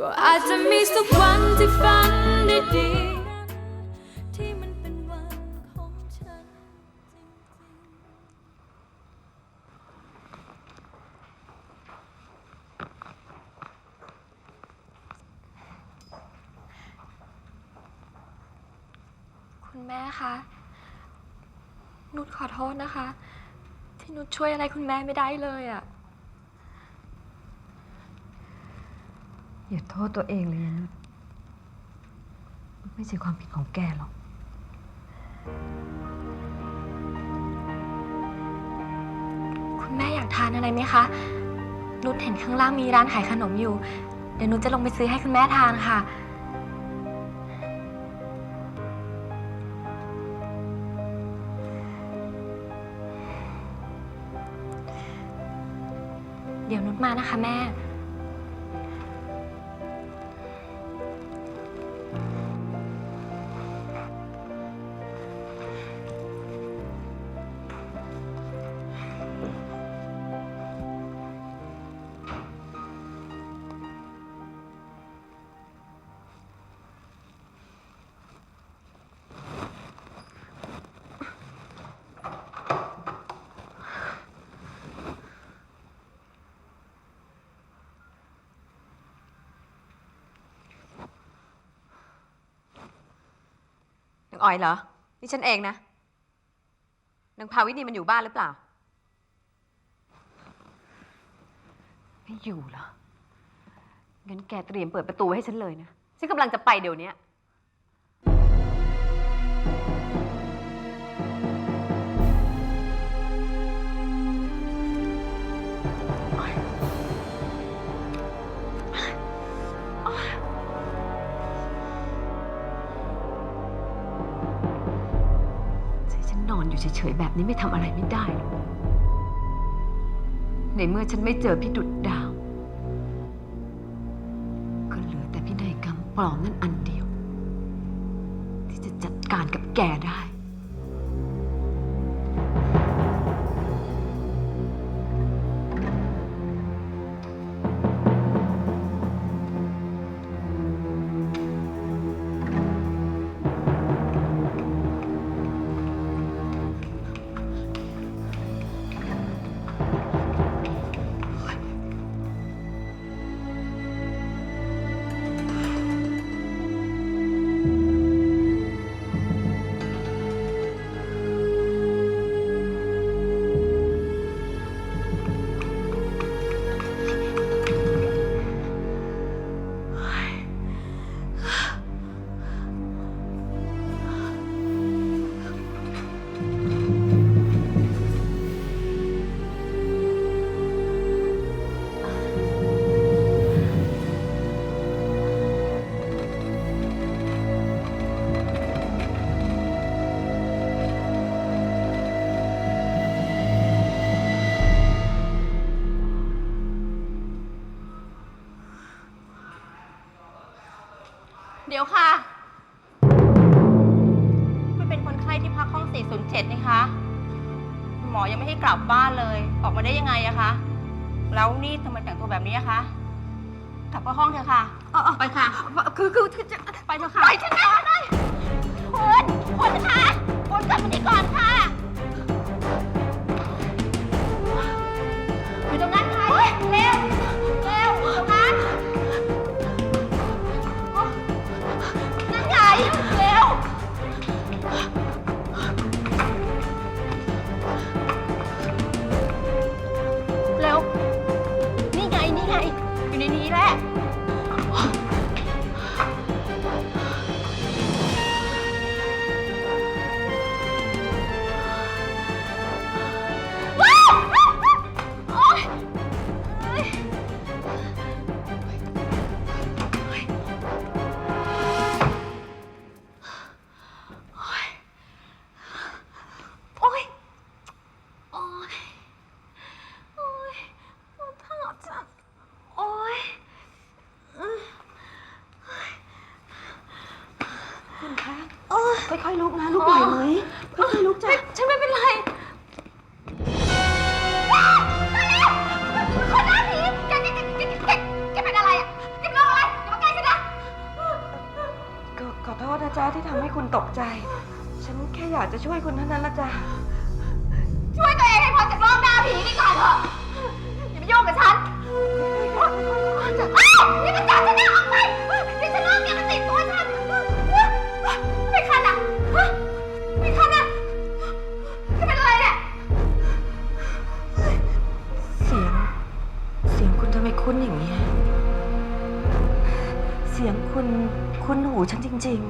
ก็อาจจะมีสักวันที่ฝันได้ดีที่มันเป็นวันของฉันจริงๆคุณแม่คะนุชขอโทษนะคะ ที่นุชช่วยอะไรคุณแม่ไม่ได้เลยอะ อย่าโทษตัวเองเลยนะนุชไม่ใช่ความผิดของแกหรอก คุณแม่อยากทานอะไรไหมคะ นุชเห็นข้างล่างมีร้านขายขนมอยู่ เดี๋ยวนุชจะลงไปซื้อให้คุณแม่ทานค่ะ เดี๋ยวนุชมานะคะแม่ ออยเหรอ นี่ฉันเองนะนางภาวินีมันอยู่บ้านหรือเปล่า ไม่อยู่เหรอ งั้นแกเตรียมเปิดประตูให้ฉันเลยนะ ฉันกำลังจะไปเดี๋ยวนี้ นอนอยู่เฉยๆแบบนี้ไม่ทำอะไรไม่ได้หรอกในเมื่อฉันไม่เจอพี่ดุดดาว ก็เหลือแต่พินัยกรรมปลอมนั่นอันเดียว ที่จะจัดการกับแกได้ เดี๋ยวค่ะไม่เป็นคนไข้ที่พักห้อง 407 นี่คะคุณหมอยังไม่ให้กลับบ้านเลย ออกมาได้ยังไงอะคะ แล้วนี่ทำไมแต่งตัวแบบนี้อะคะ กลับเข้าห้องเถอะค่ะ ไปค่ะ คือคือคือจะไปเถอะค่ะ ไปฉันก่อนเลยคุณ วยคุณเท่านั้นละจ๊ะช่วยตัวเองให้พ้นจากโลกหน้าผีนี่ก่อนเถอะ อย่ามายุ่งกับฉันอ้าวนี่มันจับฉันนะออกไปนี่ฉันเลิกเนี่ยมันติดตัวฉันไม่คันอะฮะไม่คันอะจะเป็นอะไรเนี่ย เสียง เสียงคุณทำไมคุ้นอย่างนี้ยเสียงคุณคุ้นหูฉันจริง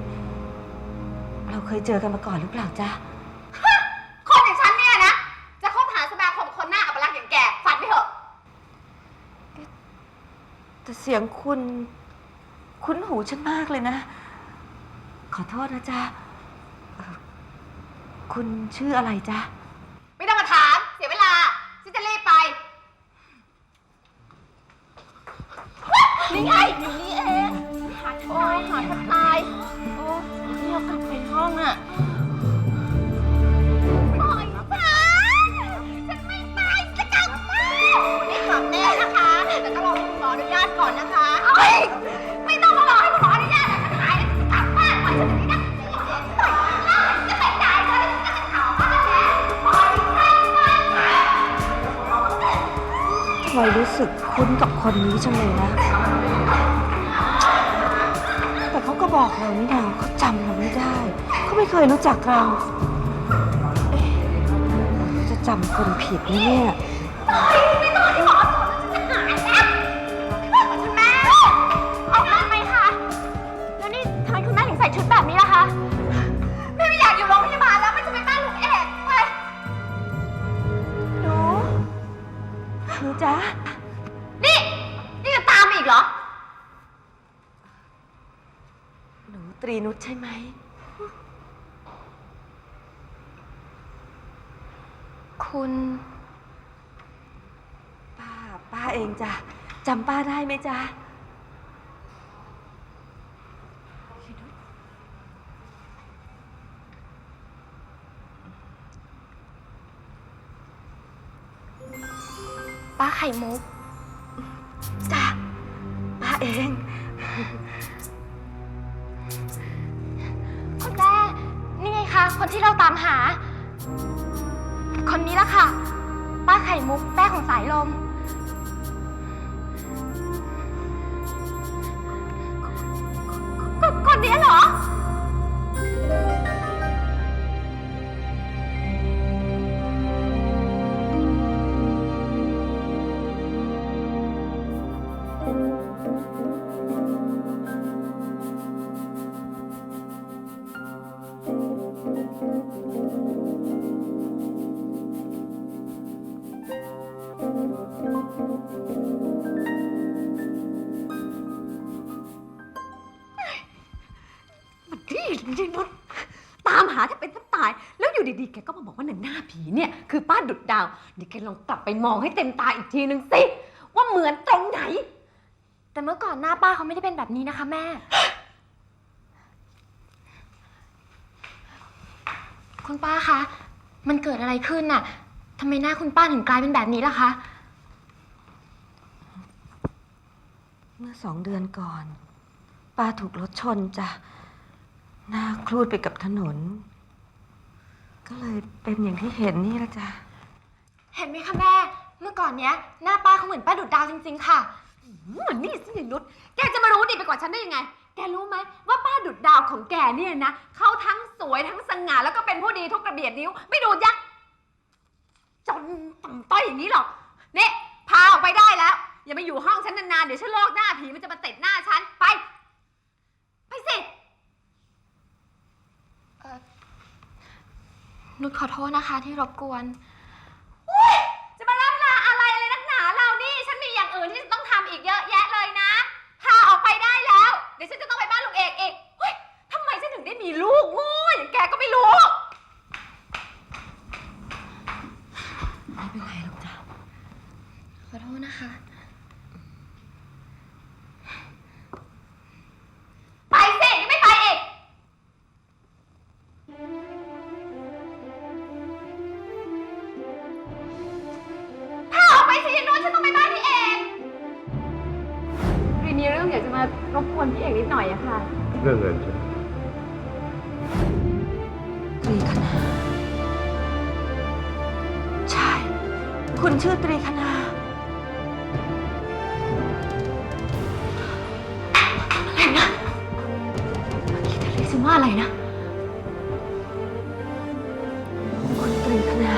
ๆ เราเคยเจอกันมาก่อนหรือเปล่าจ๊ะ คนอย่างฉันเนี่ยนะ จะคบหาสมาคมคนหน้าอัปลักษณ์อย่างแก ฝันไม่เถอะ แต่เสียงคุณ คุ้นหูฉันมากเลยนะ ขอโทษนะจ๊ะเอ่อคุณชื่ออะไรจ๊ะ สึกคุ้นกับคนนี้จังเลยนะ แต่เขาก็บอกเรานี่นาเขาจำเราไม่ได้ เขาไม่เคยรู้จักเราเอ๊ะจะจำคนผิดไหมเนี่ย ตรีนุชใช่ไหม คุณป้าป้าเองจ้ะจำป้าได้ไหมจ๊ะ ป้าไข่มุก คนที่เราตามหา คนนี้ละค่ะ ป้าไข่มุกแม่ของสายลม ตามหาถ้าเป็นถ้าตาย แล้วอยู่ดีๆ แกก็มาบอกว่าหน้าผีเนี่ย คือป้าดุดดาว เดี๋ยวแกลองกลับไปมองให้เต็มตาอีกทีนึงสิ ว่าเหมือนตรงไหน แต่เมื่อก่อนหน้าป้าเขาไม่ได้เป็นแบบนี้นะคะแม่ คุณป้าคะ มันเกิดอะไรขึ้นน่ะทำไมหน้าคุณป้าถึงกลายเป็นแบบนี้ล่ะคะ เมื่อสองเดือนก่อน ป้าถูกรถชนจ้ะ หน้าคลูดไปกับถนน ก็เลยเป็นอย่างที่เห็นนี่ละจ้ะ เห็นไหมคะแม่ เมื่อก่อนเนี้ยหน้าป้าเขาเหมือนป้าดุดดาวจริง ๆ ค่ะเหมือนนี่สิยายนุชแกจะมารู้ดีไปกว่าฉันได้ยังไง แกรู้ไหมว่าป้าดุดดาวของแกเนี่ยนะเขาทั้งสวยทั้งสง่าแล้วก็เป็นผู้ดีทุกระเบียดนิ้ว ไม่ดูยักษ์จนต่ำต้อยอย่างนี้หรอกเนี่ยพาออกไปได้แล้ว อย่ามาอยู่ห้องฉันนานๆเดี๋ยวฉันลอกหน้าผีมันจะมาติดหน้าฉันไป ไปสิ นุชขอโทษนะคะที่รบกวนจะมารับลาอะไรเลยนักหนาเรานี่ ฉันมีอย่างอื่นที่จะต้องทำอีกเยอะแยะเลยนะ พาออกไปได้แล้ว เดี๋ยวฉันจะต้องไปบ้านลุงเอกอีกเฮ้ยทำไมฉันถึงได้มีลูกโง่อย่างแกก็ไม่รู้ ไม่เป็นไรหรอกจ้ะขอโทษนะคะ รื่องเงินใช่ไหมตรีคณาใช่ คุณชื่อตรีคณาอะไรนะเมื่อกี้เธอเรียกฉันว่าอะไรนะ คุณตรีคณา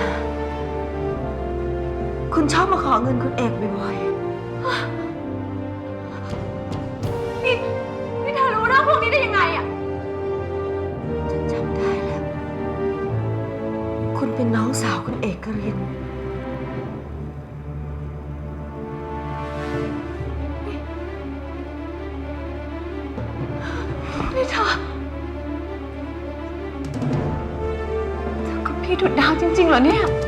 คุณชอบมาขอเงินคุณเอกบ่อยนี่ พวกนี้ได้ยังไงอะๆฉันจำได้แล้ว คุณเป็นน้องสาวคุณเอกรินนี่เธอเธอกับพี่ดุดดาวจริงๆเหรอเนี่ยใ